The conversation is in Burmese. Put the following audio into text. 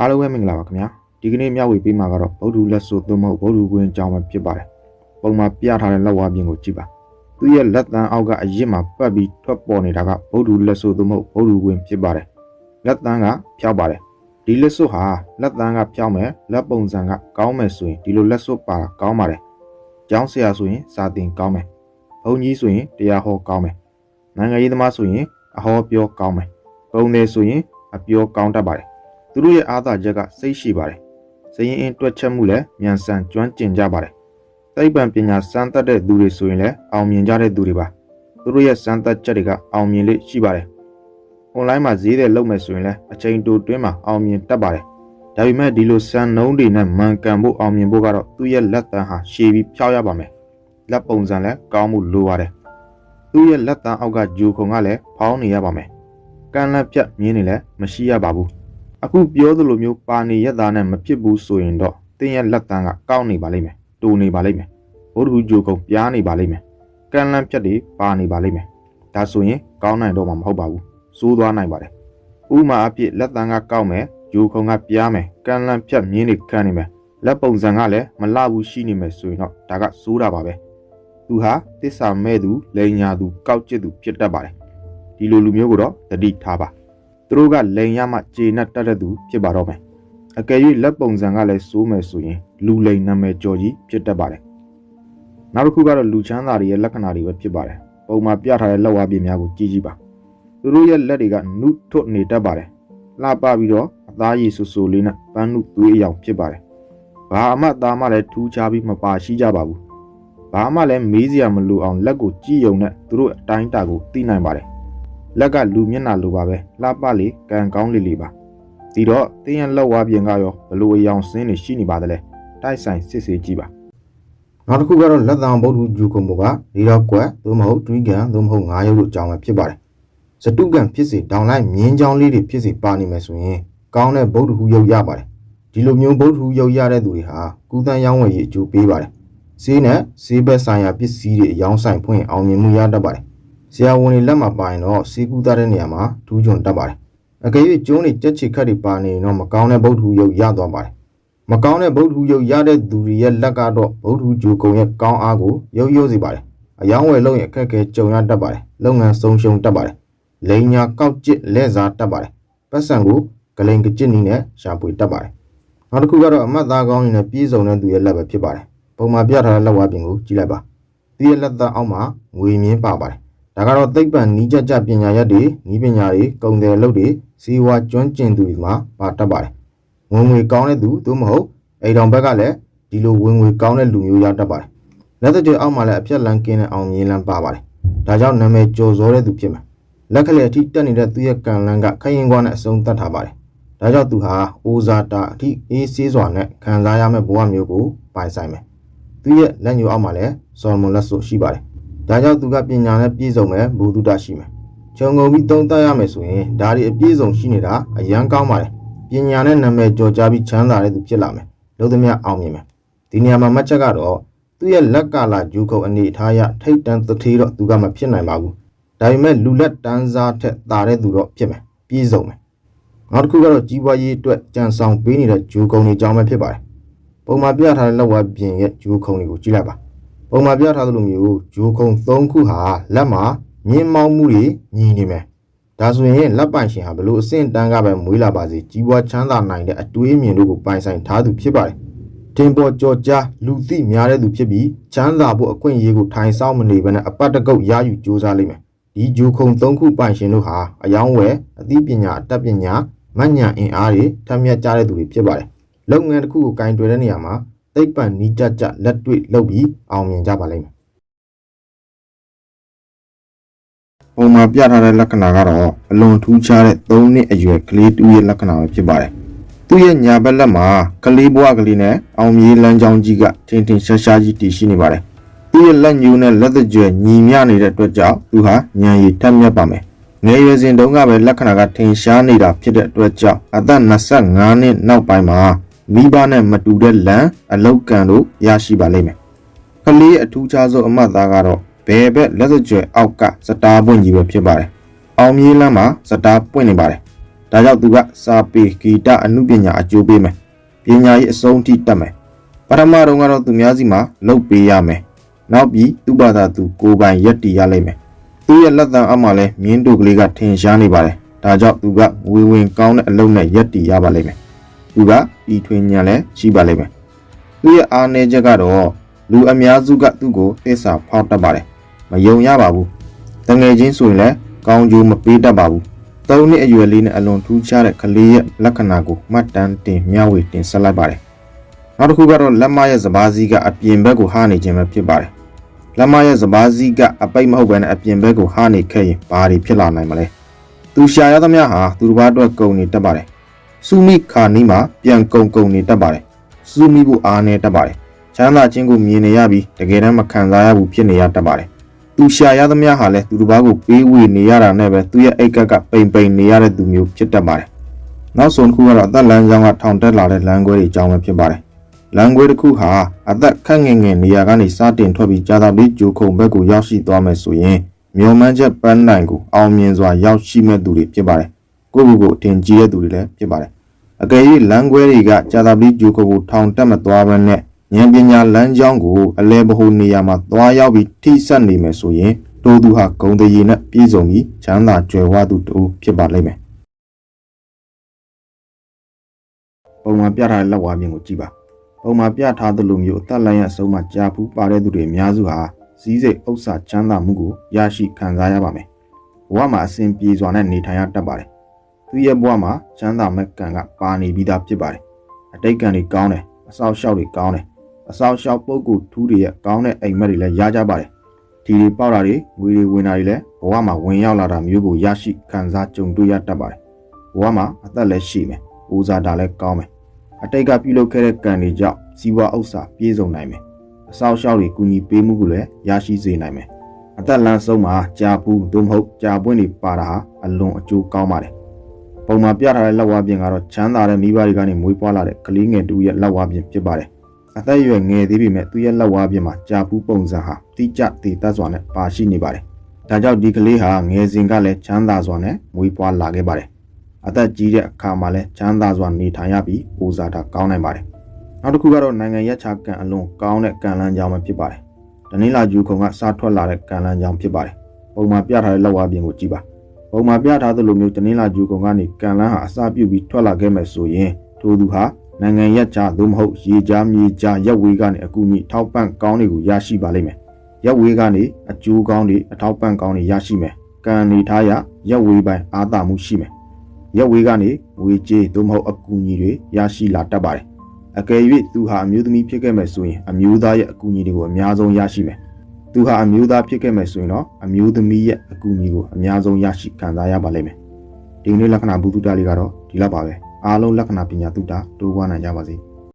အားလုံးပဲမင်္ဂလာပါခင်ဗျာဒီကနေ့မျှဝေပေးမှာကတော့ဗုဒ္ဓလက်ဆိုသို့မဟုတ်ဗုဒ္ဓကွင်းအကြောင်းပဲဖြစ်ပါတယ်ပုံမှာပြထားတဲ့လက်ဝါးပြင်ကိုကြည့်ပါသူရဲ့လက်တန်းအောက်ကအရစ်မှာပတ်ပြီးထွက်ပေါ်နေတာကဗုဒ္ဓလက်ဆိုသို့မဟုတ်ဗုဒ္ဓကွင်းဖြစ်ပါတယ်လက်တန်းကဖြောက်ပါတယ်ဒီလက်စွပ်ဟာလက်တန်းကဖြောက်မယ်လက်ပုံစံကကောင်းမယ်ဆိုရင်ဒီလိုလက်စွပ်ပါကောင်းပါတယ်ကျောင်းဆရာဆိုရင်စာသင်ကောင်းမယ်ဘုန်းကြီးဆိုရင်တရားဟောကောင်းမယ်နိုင်ငံရေးသမားဆိုရင်အဟောပြောကောင်းမယ်ပုံတယ်ဆိုရင်အပြောကောင်းတတ်ပါတယ် သူတို့ရဲ့အားသာချက်ကစိတ်ရှိပါတယ်။စရင်အင်းတွက်ချက်မှုလည်းမြန်ဆန်ကျွမ်းကျင်ကြပါတယ်။သိပ္ပံပညာစမ်းသပ်တဲ့သူတွေဆိုရင်လည်းအောင်မြင်ကြတဲ့သူတွေပါ။သူတို့ရဲ့စမ်းသပ်ချက်တွေကအောင်မြင်လေးရှိပါတယ်။ online မှာဈေးတယ်လုပ်မယ်ဆိုရင်လည်းအချိန်တိုတွင်းမှာအောင်မြင်တတ်ပါတယ်။ဒါပေမဲ့ဒီလိုစံနှုံးတွေနဲ့မှန်ကန်ဖို့အောင်မြင်ဖို့ကတော့သူ့ရဲ့လက်တန်းဟာရှည်ပြီးဖြောက်ရပါမယ်။လက်ပုံစံလည်းကောင်းမှုလိုပါတယ်။သူ့ရဲ့လက်တန်းအောက်ကဂျိုခုံကလည်းဖောင်းနေရပါမယ်။ကန့်လန့်ပြတ်မြင်းနေလည်းမရှိရပါဘူး။ အခုပြောသလိုမျိုးပါနေရက်သားနဲ့မဖြစ်ဘူးဆိုရင်တော့တင်းရဲ့လက်တန်းကကောက်နေပါလိမ့်မယ်တူနေပါလိမ့်မယ်ဘုဒ္ဓဟူဂျိုကုံပြားနေပါလိမ့်မယ်ကန့်လန့်ဖြတ်တွေပါနေပါလိမ့်မယ်ဒါဆိုရင်ကောင်းနိုင်တော့မှာမဟုတ်ပါဘူးစိုးသွားနိုင်ပါတယ်ဥမာအဖြစ်လက်တန်းကကောက်မယ်ဂျိုခုံကပြားမယ်ကန့်လန့်ဖြတ်မြင်းတွေခံနေမယ်လက်ပုံစံကလည်းမလှဘူးရှိနေမယ်ဆိုရင်တော့ဒါကစိုးတာပါပဲသူဟာတစ္ဆာမဲ့သူလိန်ညာသူကောက်ကျစ်သူဖြစ်တတ်ပါတယ်ဒီလိုလူမျိုးကိုတော့တတိထားပါသူ တို့ကလိန်ရမှကျေနပ်တတ်တဲ့သူဖြစ်ပါတော့မယ်။အကယ်၍လက်ပုံစံကလည်းစိုးမယ်ဆိုရင်လူလိန်နာမည်ကျော်ကြီးဖြစ်တတ်ပါတယ်။နောက်တစ်ခုကတော့လူချမ်းသာတွေရဲ့လက္ခဏာတွေပဲဖြစ်ပါတယ်။ပုံမှာပြထားတဲ့လက်ဝါးပြင်းများကိုကြည့်ကြည့်ပါ။သူတို့ရဲ့လက်တွေကနုထွတ်နေတတ်ပါတယ်။လှပပြီးတော့အသားရည်ဆူဆူလေးနဲ့ပန်းနုသွေးအယောင်ဖြစ်ပါတယ်။ဘာအမှသားမှလည်းထူးခြားပြီးမပါရှိကြပါဘူး။ဘာမှလည်းမေးစရာမလိုအောင်လက်ကိုကြည့်ယုံနဲ့သူတို့အတိုင်းတာကိုသိနိုင်ပါတယ် လက်ကလူမျက်နှာလိုပါပဲလှပလေးကံကောင်းလေးလေးပါဒီတော့တင်းရလောက်ဝါပြင်ကရောဘလို့အယောင်စင်းနေရှိနေပါသလဲတိုက်ဆိုင်စစ်ဆေးကြည့်ပါနောက်တစ်ခုကတော့လက်သံဗုဒ္ဓဂျူကုံဘောကဒီတော့ကွက်သို့မဟုတ်တွီးကန်သို့မဟုတ်ငါးရုပ်တို့အကြောင်းပဲဖြစ်ပါတယ်စတုကန်ဖြစ်စေဒေါင်လိုက်မြင်းချောင်းလေးတွေဖြစ်စေပါနေမယ်ဆိုရင်ကောင်းတဲ့ဗုဒ္ဓဟူရုပ်ရပါတယ်ဒီလိုမျိုးဗုဒ္ဓဟူရုပ်ရတဲ့သူတွေဟာကုသန်းရောင်းဝယ်ရေးအကျိုးပေးပါတယ်ဈေးနဲ့ဈေးဘက်ဆိုင်ရာပစ္စည်းတွေအယောင်းဆိုင်ဖွင့်အောင်မြင်မှုရတတ်ပါတယ် ဆရာဝန်တွေလက်မှာပါရင်တော့စီးကူးသားတဲ့နေရာမှာထူးချွန်တတ်ပါတယ်။အကယ်၍ကျုံးတွေကြက်ချီခတ်တွေပါနေရင်တော့မကောင်းတဲ့ဗုဒ္ဓဟူရုပ်ရသွားပါတယ်။မကောင်းတဲ့ဗုဒ္ဓဟူရုပ်ရတဲ့သူတွေရဲ့လက်ကတော့ဗုဒ္ဓဟူဂျူကုံရဲ့ကောင်းအားကိုရုပ်ရုပ်စေပါတယ်။အယောင်းဝယ်လို့ရင်အခက်အခဲကြုံရတတ်ပါတယ်။လုပ်ငန်းဆုံးရှုံးတတ်ပါတယ်။လိန်ညာကောက်ကျစ်လက်စားတတ်ပါတယ်။ပတ်စံကိုဂလိန်ကကျစ်နီးနဲ့ရှာပွေတတ်ပါတယ်။နောက်တစ်ခုကတော့အမတ်သားကောင်းနေတဲ့ပြည်စုံတဲ့သူရဲ့လက်ပဲဖြစ်ပါတယ်။ပုံမှာပြထားတဲ့လက်ဝါးပြင်ကိုကြည့်လိုက်ပါ။ဒီရဲ့လက်သားအောက်မှာငွေမြင်းပါပါတယ် ဒါကတော့သိပ္ပံနီးကြကြပညာရက်တွေနီးပညာတွေကုံတယ်လုပ်တွေစီဝါကျွမ်းကျင်သူတွေမှာပါတတ်ပါတယ်။ဝင်ငွေကောင်းတဲ့သူသို့မဟုတ်အိမ်တော်ဘက်ကလည်းဒီလိုဝင်ငွေကောင်းတဲ့လူမျိုးရတတ်ပါတယ်။လက်သက်ကျွေအောက်မှာလည်းအပြက်လန်းကင်းတဲ့အောင်မြင်လန်းပါပါတယ်။ဒါကြောင့်နာမည်ကျော်စောတဲ့သူဖြစ်မှာ။လက်ခလက်အထိတက်နေတဲ့သူရဲ့ကံလန်းကခရင်ကွာနဲ့အစုံတတ်ထားပါတယ်။ဒါကြောင့်သူဟာအိုဇာတာအထိအေးဆေးစွာနဲ့ခံစားရမယ့်ဘဝမျိုးကိုပိုင်ဆိုင်မယ်။သူရဲ့လက်ညှိုးအောက်မှာလည်းစော်မွန်လက်ဆိုရှိပါတယ်။ ဒါကြောင့်သူကပညာနဲ့ပြည့်စုံမယ်ဘုဒ္ဓတရှိမယ်။ခြုံငုံပြီးသုံးသပ်ရမယ်ဆိုရင်ဒါတွေအပြည့်စုံရှိနေတာအရန်ကောင်းပါတယ်။ပညာနဲ့နာမည်ကျော်ကြားပြီးချမ်းသာတဲ့သူဖြစ်လာမယ်။လို့သမျှအောင်မြင်မယ်။ဒီနေရာမှာမှတ်ချက်ကတော့သူ့ရဲ့လက်ကာလာဂျူခုံအနေအထားအရထိတ်တန်းသထေးတော့သူကမဖြစ်နိုင်ပါဘူး။ဒါပေမဲ့လူလက်တန်းစားထက်သာတဲ့သူတော့ဖြစ်မယ်။ပြည့်စုံမယ်။နောက်တစ်ခုကတော့ကြီးပွားရေးအတွက်ကြံဆောင်ပေးနေတဲ့ဂျူခုံတွေအကြောင်းပဲဖြစ်ပါတယ်။ပုံမှာပြထားတဲ့လက်ဝါးပြင်ရဲ့ဂျူခုံတွေကိုကြည့်လိုက်ပါ ပုံမှာပြထားသလိုမျိုးဂျိုခုံ၃ခုဟာလက်မှာမြင်းမောင်းမှုတွေညီနေမယ်။ဒါဆိုရင်လက်ပိုင်ရှင်ဟာဘလို့အဆင့်တန်းကပဲမွေးလာပါစေကြီးပွားချမ်းသာနိုင်တဲ့အတွေးအမြင်တို့ကိုပိုင်ဆိုင်ထားသူဖြစ်ပါတယ်။တင်ပေါ်ကြော်ကြားလူသိများတဲ့သူဖြစ်ပြီးချမ်းသာဖို့အခွင့်အရေးကိုထိုင်ဆောင်မနေဘဲနဲ့အပတ်တကုတ်ရယူစူးစမ်းလိမ့်မယ်။ဒီဂျိုခုံ၃ခုပိုင်ရှင်တို့ဟာအယောင်းဝယ်အသိပညာအတတ်ပညာမဉ္ဇဉ်အင်အားတွေထက်မြက်ကြတဲ့သူတွေဖြစ်ပါတယ်။လုပ်ငန်းတစ်ခုကိုကင်တွယ်တဲ့နေရာမှာ သိပ္ပံနီးကြကြလက်တွေ့လုပ်ပြီးအောင်မြင်ကြပါလိမ့်မယ်ပုံမှာပြထားတဲ့လက္ခဏာကတော့အလွန်ထူးခြားတဲ့၃နှစ်အရွယ်ကလေးတူရဲ့လက္ခဏာပဲဖြစ်ပါတယ်။သူ့ရဲ့ညာဘက်လက်မှာကလေးဘွားကလေးနဲ့အောင်မြေးလမ်းကြောင်းကြီးကထင်ထင်ရှားရှားကြီးတည်ရှိနေပါတယ်။သူ့ရဲ့လက်ညှိုးနဲ့လက်သကြွယ်ညီမျှနေတဲ့အတွက်ကြောင့်သူဟာဉာဏ်ရည်ထက်မြက်ပါမယ်။ငယ်ရွယ်စဉ်တုန်းကပဲလက္ခဏာကထင်ရှားနေတာဖြစ်တဲ့အတွက်ကြောင့်အသက်25နှစ်နောက်ပိုင်းမှာ မိဘနဲ့မတူတဲ့လမ်းအလောက်ကံတို့ရရှိပါလိမ့်မယ်။ကလေးအထူးခြားဆုံးအမှတ်သားကတော့ဘယ်ဘက်လက်စကြွယ်အောက်ကစတားပွင့်ကြီးပဲဖြစ်ပါတယ်။အောင်မြေးလမ်းမှာစတားပွင့်နေပါတယ်။ဒါကြောင့်သူကစာပေဂီတအမှုပညာအကျိုးပေးမယ်ပညာရေးအဆုံးထိတတ်မယ်ပထမတော့ကတော့သူများစီမှာလုပ်ပေးရမယ်နောက်ပြီးသူ့ဘာသာသူကိုယ်ပိုင်ရက်တည်ရလိမ့်မယ်သူ့ရဲ့လက်သံအောက်မှာလဲမြင်းတို့ကလေးကထင်ရှားနေပါတယ်ဒါကြောင့်သူကဝေဝင်ကောင်းတဲ့အလုပ်နဲ့ရက်တည်ရပါလိမ့်မယ် သူကဤထွင်ညာလဲရှိပါလိမ့်မယ်သူ့ရဲ့အားနည်းချက်ကတော့လူအများစုကသူ့ကိုသစ္စာဖောက်တတ်ပါတယ်မယုံရပါဘူးတငယ်ချင်းဆိုရင်လည်းကောင်းကျိုးမပေးတတ်ပါဘူးသုံးနှစ်အရွယ်လေးနဲ့အလွန်ထူးခြားတဲ့ကလေးရဲ့လက္ခဏာကိုမှတ်တမ်းတင်မျှဝေတင်ဆက်လိုက်ပါတယ်နောက်တစ်ခုကတော့လက်မရဲ့စပါးစည်းကအပြင်ဘက်ကိုဟာနေခြင်းပဲဖြစ်ပါတယ်လက်မရဲ့စပါးစည်းကအပိတ်မဟုတ်ဘဲနဲ့အပြင်ဘက်ကိုဟာနေခဲ့ရင်ဘာတွေဖြစ်လာနိုင်မလဲသူရှာရသမျှဟာသူတစ်ပါးအတွက်ကုန်နေတတ်ပါတယ် စူမိခါနီးမှာပြန်ကုံကုံနေတတ်ပါတယ်စူမိဖို့အားနေတတ်ပါတယ်ချမ်းသာခြင်းကိုမြင်နေရပြီးတကယ်တမ်းမခံစားရဘူးဖြစ်နေရတတ်ပါတယ်သူရှာရသမျှဟာလည်းသူတစ်ပါးကိုပေးဝေနေရတာနဲ့ပဲသူရဲ့အိတ်ကက်ကပိန်ပိန်နေရတဲ့သူမျိုးဖြစ်တတ်ပါတယ်နောက်ဆုံးတစ်ခုကတော့အသက်လမ်းကြောင်းကထောင်တက်လာတဲ့လမ်းခွဲတွေအကြောင်းပဲဖြစ်ပါတယ်လမ်းခွဲတစ်ခုဟာအသက်ခက်ငယ်ငယ်နေရာကနေစတင်ထွက်ပြီးကြာသာပြီးဂျိုခုံဘက်ကိုရောက်ရှိသွားမယ်ဆိုရင်မျောမှန်းချက်ပန်းနိုင်ကိုအောင်မြင်စွာရောက်ရှိမဲ့သူတွေဖြစ်ပါတယ်ကိုယ့်ကိုယ်ကိုအထင်ကြီးတဲ့သူတွေလည်းဖြစ်ပါတယ် အကယ်၍လမ်းခွဲတွေကကြာသာပြီးဂျိုခုံကိုထောင်တက်မသွားဘဲနဲ့ဉာဏ်ပညာလမ်းကြောင်းကိုအလဲဘဟုနေရာမှာသွားရောက်ပြီးထိစပ်နေမယ်ဆိုရင်တိုးသူဟာဂုံတရီနဲ့ပြည့်စုံပြီးချမ်းသာကြွယ်ဝသူတူဖြစ်ပါလိမ့်မယ်ပုံမှန်ပြထားတဲ့လက်ဝါးမြင်ကိုကြည့်ပါပုံမှန်ပြထားသလိုမျိုးအသက်လိုင်းရအဆုံးမှာကြာဖူးပါတဲ့သူတွေအများစုဟာစည်းစိမ်ဥစ္စာချမ်းသာမှုကိုရရှိခံစားရပါမယ်ဘဝမှာအစဉ်ပြေစွာနဲ့နေထိုင်ရတတ်ပါတယ် သူရဲ့ဘဝမှာချမ်းသာမဲ့ကံကပါနေပြီးသားဖြစ်ပါတယ်အတိတ်ကံတွေကောင်းတယ်အဆောက်အအုံတွေကောင်းတယ်အဆောင်ရှောက်ပုတ်ကူထူးတွေရဲ့ကောင်းတဲ့အိမ်မက်တွေလည်းရကြပါတယ်ဒီတွေပေါက်တာတွေငွေတွေဝင်တာတွေလည်းဘဝမှာဝင်ရောက်လာတာမျိုးကိုရရှိခံစားကြုံတွေ့ရတတ်ပါတယ်ဘဝမှာအသက်လည်းရှိမယ်ဦးစားတာလည်းကောင်းမယ်အတိတ်ကပြုလုပ်ခဲ့တဲ့ကံတွေကြောင့်ဇီဝဥစ္စာပြည့်စုံနိုင်မယ်အဆောင်ရှောက်တွေကူညီပေးမှုကိုလည်းရရှိစေနိုင်မယ်အသက်လန်းဆုံးမှာကြာပူးသို့မဟုတ်ကြာပွင့်တွေပါတာဟာအလွန်အကျိုးကောင်းပါတယ် ပုံမှာပြထားတဲ့လက်ဝါးပြင်ကတော့ချမ်းသာတဲ့မိဘတွေကနေမွေးဖွားလာတဲ့ကလေးငယ်တူရဲ့လက်ဝါးပြင်ဖြစ်ပါတယ်အသက်အရွယ်ငယ်သေးပေမဲ့သူ့ရဲ့လက်ဝါးပြင်မှာကြာပူးပုံစံဟာတိကျတည်တတ်စွာနဲ့ပါရှိနေပါတယ်။ဒါကြောင့်ဒီကလေးဟာငယ်စဉ်ကလည်းချမ်းသာစွာနဲ့မွေးဖွားလာခဲ့ပါတယ်။အသက်ကြီးတဲ့အခါမှာလည်းချမ်းသာစွာနေထိုင်ရပြီးပူဇာတာကောင်းနိုင်ပါတယ်။နောက်တစ်ခုကတော့နိုင်ငံရက်ချကံအလွန်ကောင်းတဲ့ကံလန်းကြောင်းပဲဖြစ်ပါတယ်။ဒနင်းလာဂျူခုံကစားထွက်လာတဲ့ကံလန်းကြောင်းဖြစ်ပါတယ်။ပုံမှန်ပြထားတဲ့လက်ဝါးပြင်ကိုကြည့်ပါ။ ပုံမှန်ပြထားသလိုမျိုးဒနင်းလာဂျူခုံကနေကံလန်းဟာအစပြုပြီးထွက်လာခဲ့မယ်ဆိုရင်ထိုသူဟာနိုင်ငံရက်ကြားသို့မဟုတ်ရေကြားမြေကြားရက်ဝေးကနေအကူအညီထောက်ပံ့ကောင်းတွေကိုရရှိပါလိမ့်မယ်။ရက်ဝေးကနေအကျိုးကောင်းတွေအထောက်ပံ့ကောင်းတွေရရှိမယ်။ကံနေထားရရက်ဝေးပိုင်းအားသာမှုရှိမယ်။ရက်ဝေးကနေငွေကြေးသို့မဟုတ်အကူအညီတွေရရှိလာတတ်ပါတယ်။အကယ်၍သူဟာအမျိုးသမီးဖြစ်ခဲ့မယ်ဆိုရင်အမျိုးသားရဲ့အကူအညီတွေကိုအများဆုံးရရှိမယ်။ သူဟာအမျိုးသားဖြစ်ခဲ့မယ်ဆိုရင်တော့အမျိုးသမီးရဲ့အကူအညီကိုအများဆုံးရရှိခံစားရပါလိမ့်မယ်။ဒီနေ့လက္ခဏာဘုဒ္ဓတာလေးကတော့ဒီလောက်ပါပဲ။အားလုံးလက္ခဏာပညာတုတ္တတိုးပွားနိုင်ကြပါစေ။